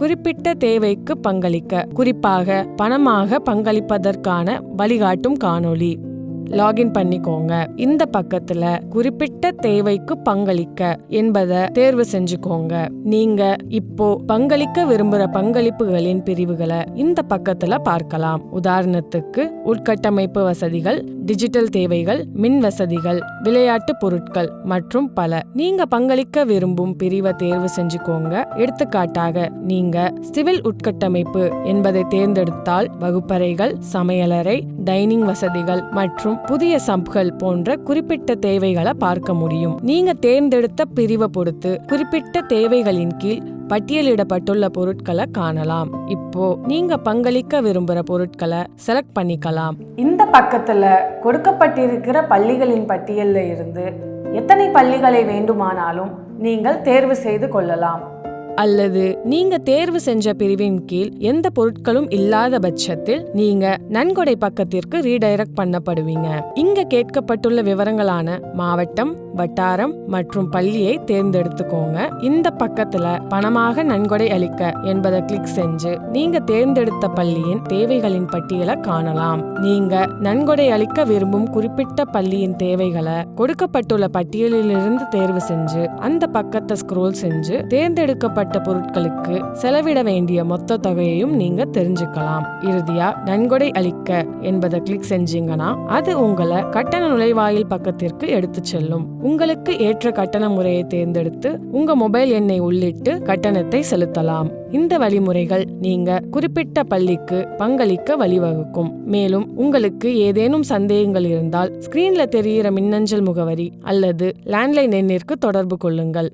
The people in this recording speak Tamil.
குறிப்பிட்ட தேவைக்கு பங்களிக்க குறிப்பாக பணமாக பங்களிப்பதற்கான வழிகாட்டும் காணொளி. லாகின் பண்ணிக்கோங்க. இந்த பக்கத்துல குறிப்பிட்ட தேவைக்கு பங்களிக்க என்பதை தேர்வு செஞ்சுக்கோங்க. நீங்க இப்போ பங்களிக்க விரும்புற பங்களிப்புகளின் பிரிவுகளை இந்த பக்கத்துல பார்க்கலாம். உதாரணத்துக்கு உட்கட்டமைப்பு வசதிகள் டிஜிட்டல் தேவைகள் மின் வசதிகள் விளையாட்டு பொருட்கள் மற்றும் பல. நீங்க பங்களிக்க விரும்பும் பிரிவை தேர்வு செஞ்சுக்கோங்க. எடுத்துக்காட்டாக நீங்க சிவில் உட்கட்டமைப்பு என்பதை தேர்ந்தெடுத்தால் வகுப்பறைகள் சமையலறை டைனிங் வசதிகள் மற்றும் புதிய சப்கள் போன்ற குறிப்பிட்ட தேவைகளை பார்க்க முடியும். நீங்க தேர்ந்தெடுத்த பிரிவை பொறுத்து குறிப்பிட்ட தேவைகளின் கீழ் பட்டியலிடப்பட்டுள்ள பொருட்களை காணலாம். இப்போ நீங்க பங்களிக்க விரும்புற பொருட்களை செலக்ட் பண்ணிக்கலாம். இந்த பக்கத்துல கொடுக்கப்பட்டிருக்கிற பள்ளிகளின் பட்டியலில் இருந்து எத்தனை பள்ளிகளை வேண்டுமானாலும் நீங்கள் தேர்வு செய்து கொள்ளலாம். அல்லது நீங்க தேர்வு செஞ்ச பிரிவின் கீழ் எந்த பொருட்களும் இல்லாத பட்சத்தில் நீங்க நன்கொடை பக்கத்திற்கு ரீடைரக்ட் பண்ணப்படுவீங்க. இங்க கேட்கப்பட்டுள்ள விவரங்களான மாவட்டம் வட்டாரம் மற்றும் பள்ளியை தேர்ந்தெடுத்துக்கோங்க. இந்த பக்கத்துல பணமாக நன்கொடை அளிக்க என்பதை கிளிக் செஞ்சு நீங்க தேர்ந்தெடுத்த பள்ளியின் தேவைகளின் பட்டியலை காணலாம். நீங்க நன்கொடை அளிக்க விரும்பும் குறிப்பிட்ட பள்ளியின் தேவைகளை கொடுக்கப்பட்டுள்ள பட்டியலிலிருந்து தேர்வு செஞ்சு அந்த பக்கத்தை ஸ்க்ரோல் செஞ்சு தேர்ந்தெடுக்கப்பட்ட பொருட்களுக்கு செலவிட வேண்டிய மொத்த தொகையையும் நீங்க தெரிஞ்சுக்கலாம். இறுதியா நன்கொடை அளிக்க என்பதை கிளிக் செஞ்சீங்கன்னா அது உங்களை கட்டண நுழைவாயில் பக்கத்திற்கு எடுத்து செல்லும். உங்களுக்கு ஏற்ற கட்டண முறையை தேர்ந்தெடுத்து உங்க மொபைல் எண்ணை உள்ளிட்டு கட்டணத்தை செலுத்தலாம். இந்த வழிமுறைகள் நீங்க குறிப்பிட்ட பள்ளிக்கு பங்களிக்க வழிவகுக்கும். மேலும் உங்களுக்கு ஏதேனும் சந்தேகங்கள் இருந்தால் ஸ்கிரீன்ல தெரிகிற மின்னஞ்சல் முகவரி அல்லது லேண்ட்லைன் எண்ணிற்கு தொடர்பு கொள்ளுங்கள்.